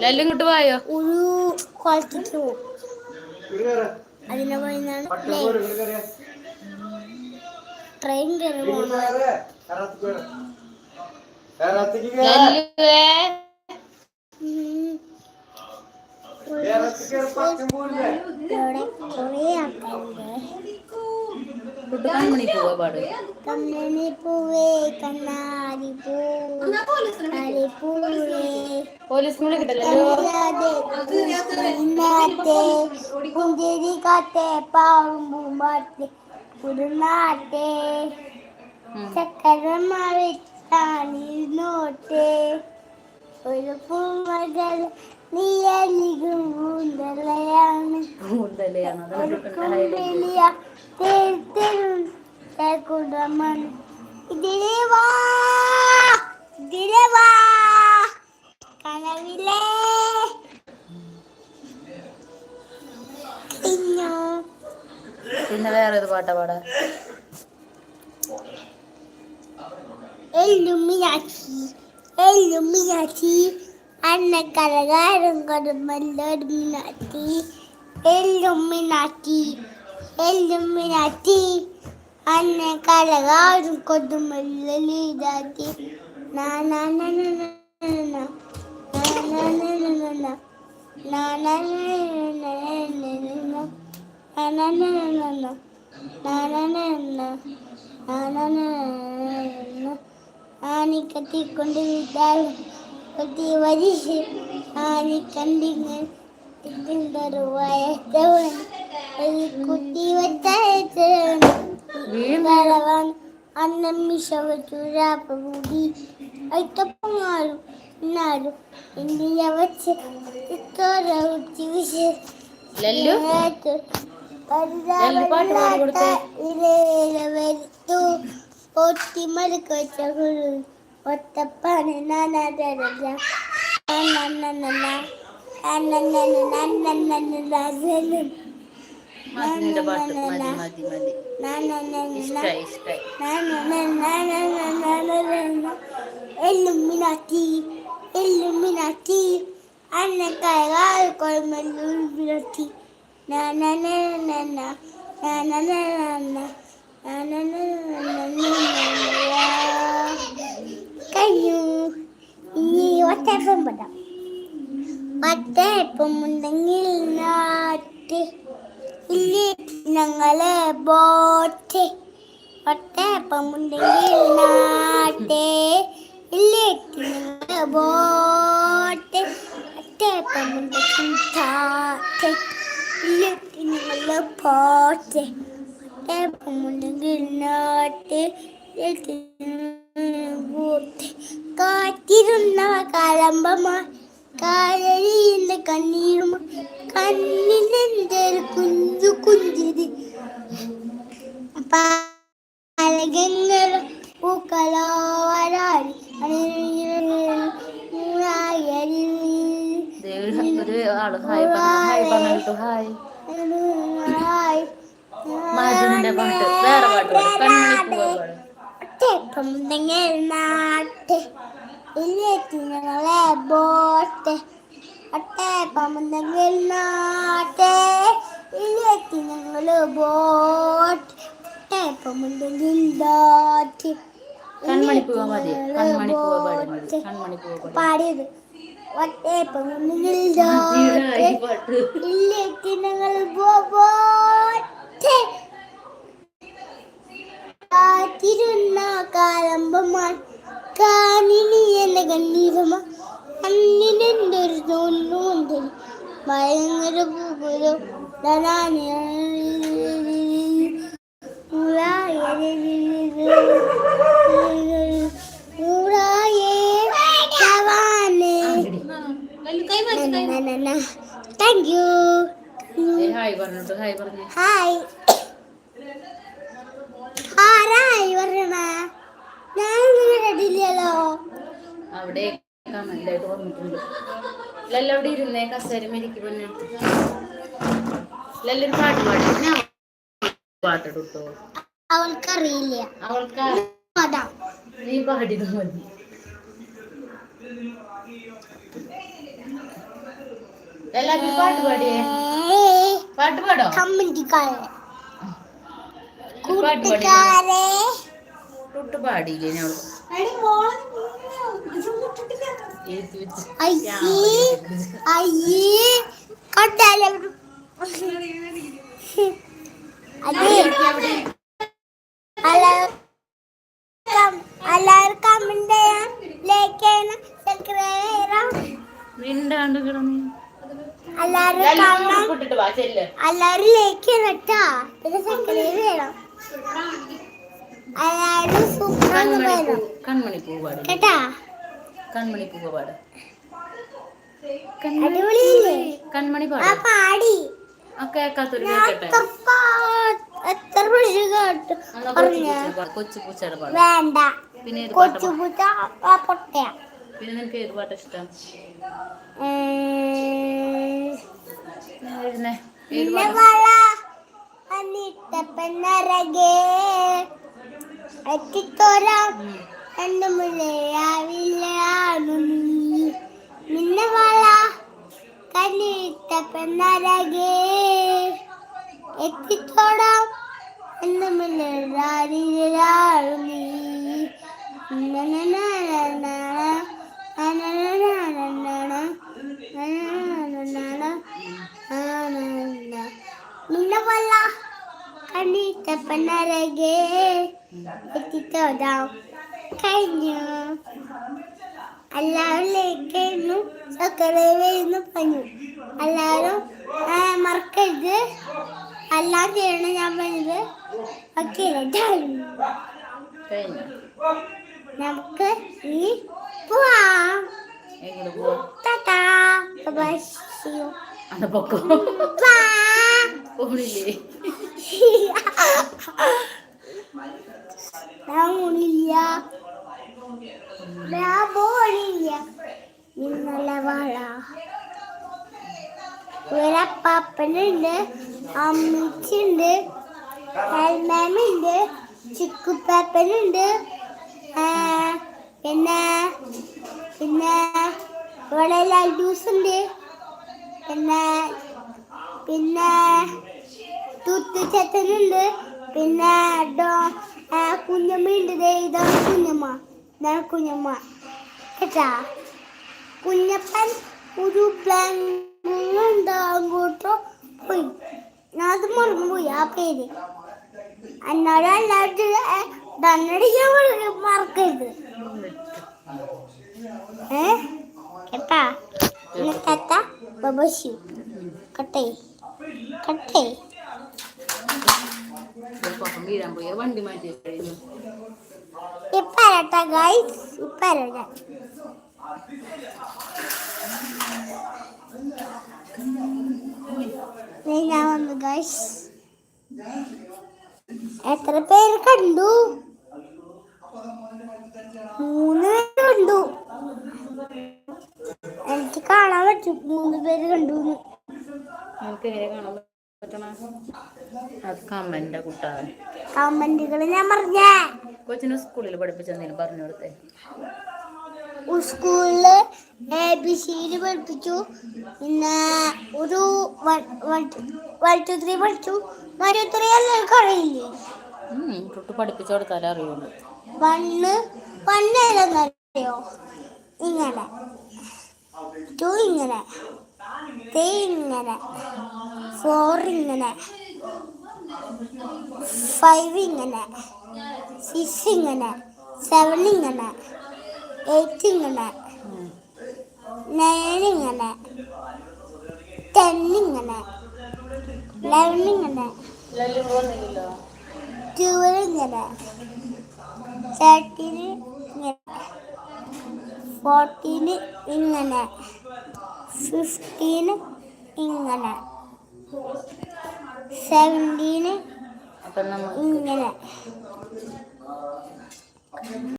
ലല്ലു ഇങ്ങോട്ട് പോയോ ഒരു കുളത്തിക്ക് പോകും അതിനെ പോയിന്നാണ് ട്രെയിൻ കയറി കൺമണി പോവാ പാട് കണ്ണനി പൂവേ കണ്ണാടി പൂവേ പൂവേ പോലീസ് വിളി കിട്ടല്ലോ കുഞ്ചേരി കാത്തെ പാവും പൂമ്പാത്തെ കുറുനാട്ടെ ചക്കരമാറി താണിരുന്നോട്ടെ ഒരു പൂമകൾ ഒരു ഇതിലെ വാ ഇതിലെ വാ. കനവിലേ. പിന്നെ വേറെ ഏത് പാട്ടാ പാടാ? എല്ലുമിയാച്ചി എല്ലുമിയാച്ചി എല്ലും കരകാരം அன்னக்கரகாருங்கொருமல்லொருமினாட்டி எல்லுமினாட்டி எல்லுமினாட்டி அன்னக்கரகாரும் கொடுமல்லீதாட்டி நானா நானா ஆணி கட்டி கொண்டு விட்டாள் ആനി കണ്ടിങ്ങൾ ഇതിന്റെ വയസ്സവൻ. ഒരു കുട്ടി വെച്ചാണ് കളവാൻ അന്നം മിശവ ചുരാപ്പൂടി അയക്കപ്പമാരും എന്നാലും ഇന്ത്യ വച്ച് ഇത്തോര ഉച്ചി വിശേ ലല്ലു ലല്ലു പാട്ട് പാടി കൊടുത്തേ. വരുത്തു ഒത്തിമലക്ക് വെച്ച ഗുരു ഒത്തപ്പാണ് നാനാദരജ മതിന്റെ പാട്ട് മതി മതി മതി ഇഷ്ടായി ഇഷ്ടായി എല്ലുമിനാറ്റി എല്ലുമിനാറ്റി അന്നക്കായ കൊഴമല്ലുമിനാറ്റി കഴിഞ്ഞു ഇനി ഒറ്റപ്പം പടാം ഒറ്റപ്പം ഉണ്ടെങ്കിൽ നാട്ട് ഇല്ലേ ഞങ്ങളെ ബോട്ട് ഒറ്റപ്പം ഉണ്ടെങ്കിൽ നാട്ടെ ഇല്ലേ ഞങ്ങളെ ബോട്ട് ഒറ്റപ്പം ഉണ്ടെങ്കിൽ താട്ടെ ഇല്ലേ ഞങ്ങളെ ബോട്ട് കാത്തിരുന്ന കാലമ്പമാ. കാലരിന്റെ കണ്ണീരും കണ്ണിലെന്തൊരു കുഞ്ചു കുഞ്ചിരി. പാലകങ്ങൾ പൂക്കളോരാടി. ഹായ്. പാട്ട്. വേറെ പാട്ട് പാട്. പാട് ഒറ്റപ്പമുണ്ടെങ്കിൽ നാട്ട്. ഇല്ലേത്തി ഞങ്ങളെ ബോട്ട്. നാട്ട്. ബോട്ട്. ഒറ്റപ്പമുണ്ടെങ്കിൽ നാട്ട്. പോവാ പാടി മതി. കൺമണി പോവാ പാടി പാടിയത്. ഒറ്റപ്പമുണ്ടെങ്കിൽ ഹായ് നാട്ട്. പാട്ട്. ഇല്ലേത്തി ബോട്ട്. കാത്തിരുന്ന കാലമ്പമാൻ കാണിനി എന്ന കണ്ണീരമ അന്നിനെന്റെ ഒരു തോന്നുന്നുണ്ട് ഭയങ്കര പൂപുരം ധനാനി താങ്ക് യു ഹായ് പറഞ്ഞിട്ടു. ഹായ് പറഞ്ഞു. ഹായ് ആരായി പറയണ ഞാൻ അവിടെ കമന്റായിട്ട് വന്നിട്ടുണ്ട്. ലല്ല അവിടെ ഇരുന്നേ കസേര മേലേക്ക് പൊന്നെ. ലല്ലൊരു പാട്ട് പാടി. അവൾക്കറിയില്ല. അവൾക്ക് നീ പാടിയത് മതി. എല്ലാവരും പാട്ട് പാടിയേ? പാട്ട് പാടോ? കമ്മിറ്റിക്കാരെ പാട്ട് പാടിയില്ലേ ഞാൻ? എല്ലാവരും കമന്റ് ചെയ്യാൻ ലൈക്ക് ചെയ്യണം സബ്സ്ക്രൈബ് കിടന്നു. ലൈക്ക് കേട്ടാ. പിന്നെ സബ്സ്ക്രൈബ് ചെയ്യണം. എല്ലാവരും സൂപ്പറാന്ന് പറയണം പൂ കൺമണി പൂ പാട്. കേട്ടാ? കൺമണി പൂവ് പാട്. കൺമണി പാട്. പാടി. ആ കേക്കാത്തൊരു കേക്കട്ടെ എത്ര പാ- കൊച്ചു പൂച്ചയുടെ പാട് വേണ്ട. പിന്നെ കൊച്ചു പൂച്ച പൊട്ടയാ പിന്നെ നിനക്ക് ഏത് പാട്ട് ഇഷ്ടം? ഉം. എഴുന്നേ ഏത് പാട്ട് വള അന്നിട്ടപ്പന്നരകേ എത്തിത്തോരാം. എന്റെ മുലയാവില്ലാണു നീ നിന്നെ വള കന്നിട്ടപ്പന്നരകേ എത്തിത്തോടാം എന്റെ മുലയാവില്ലാണു നീ നനനനനന, കന്നിട്ടപ്പന്നരകേ എത്തിത്തോടാം. കഴിഞ്ഞു. എല്ലാവരും ലേക്കുന്നു സക്കറേന്ന് പറഞ്ഞു എല്ലാവരും മറക്കരുത്. എല്ലാം ചെയ്യണം ഞാൻ പറഞ്ഞത് ഓക്കെ നമുക്ക് ഇനി പോവാം. ടാറ്റാ ബൈ സീ യു അന്ന പൊക്കോ? ബൈ പോണില്ലേ ഞാൻ പോണില്ല ഞാൻ പോണില്ല ഇന്നലെ വാഴ. ഒരപ്പാപ്പനുണ്ട് അമ്മച്ചിണ്ട് ഹെൽമാമുണ്ട് ചിക്കുപ്പാപ്പനുണ്ട് പിന്നെ പിന്നെ ഇവിടെ ലഡൂസ് ഉണ്ട് പിന്നെ പിന്നെ തുത്തിച്ചത്തനുണ്ട് പിന്നെ ഡോ കുഞ്ഞമ്മ ഉണ്ട് ഇതാണ് കുഞ്ഞമ്മ. ഇതാണ് കുഞ്ഞമ്മ. കേട്ടാ? കുഞ്ഞപ്പൻ ഒരു പ്ലാൻ അങ്ങോട്ടോ പോയി. ഞാൻ അത് മറന്നുപോയി ആ പേര്. എന്നോട് അല്ലാണ്ട് ദണ്ണടിക്കാൻ മറക്കരുത്. ഏ? കേട്ടാ? കേട്ടാ? ബബശു കട്ടേ? കട്ടേ വീഴാൻ ഗൈസ് ഇപ്പരട്ടാ ഞാൻ വന്നു ഗൈസ് എത്ര പേര് കണ്ടു? മൂന്ന് പേര് കണ്ടു. എനിക്ക് കാണാൻ പറ്റും. മൂന്ന് പേര് കണ്ടു നമുക്ക് എങ്ങനെ അത് കമ്മന്റെ കുട്ടാവൻ കമന്റുകൾ ഞാൻ പറഞ്ഞേ. കൊച്ചിനെ സ്കൂളിൽ പഠിപ്പിച്ചെന്നേലും പറഞ്ഞു കൊടുത്തേ. സ്കൂളിൽ എ ബി പഠിപ്പിച്ചു. പിന്നെ ഒരു വൺ ടു ത്രീ പഠിച്ചു. വൺ ടു ത്രീ എല്ലാവർക്കും അറിയില്ലേ? ഉം, തൊട്ട് പഠിപ്പിച്ചു കൊടുത്താലേ അറിയുള്ളൂ. വണ്ണ് വണ്ണ് ഏതെന്നറിയോ ഇങ്ങനെ. ടു ഇങ്ങനെ. ത്രീ ഇങ്ങനെ. ഫോർ ഇങ്ങനെ ഫൈവ് ഇങ്ങനെ സിക്സ് ഇങ്ങനെ സെവൻ ഇങ്ങനെ എയ്റ്റ് ഇങ്ങനെ. നയൻ ഇങ്ങനെ ടെൻ ഇങ്ങനെ ലെവൻ ഇങ്ങനെ ട്വൽവ് ഇങ്ങനെ തേർട്ടീന് ഇങ്ങനെ ഫോർട്ടീന് ഇങ്ങനെ ഫിഫ്റ്റീന് ഇങ്ങനെ സെവന്റീന് ഇങ്ങനെ.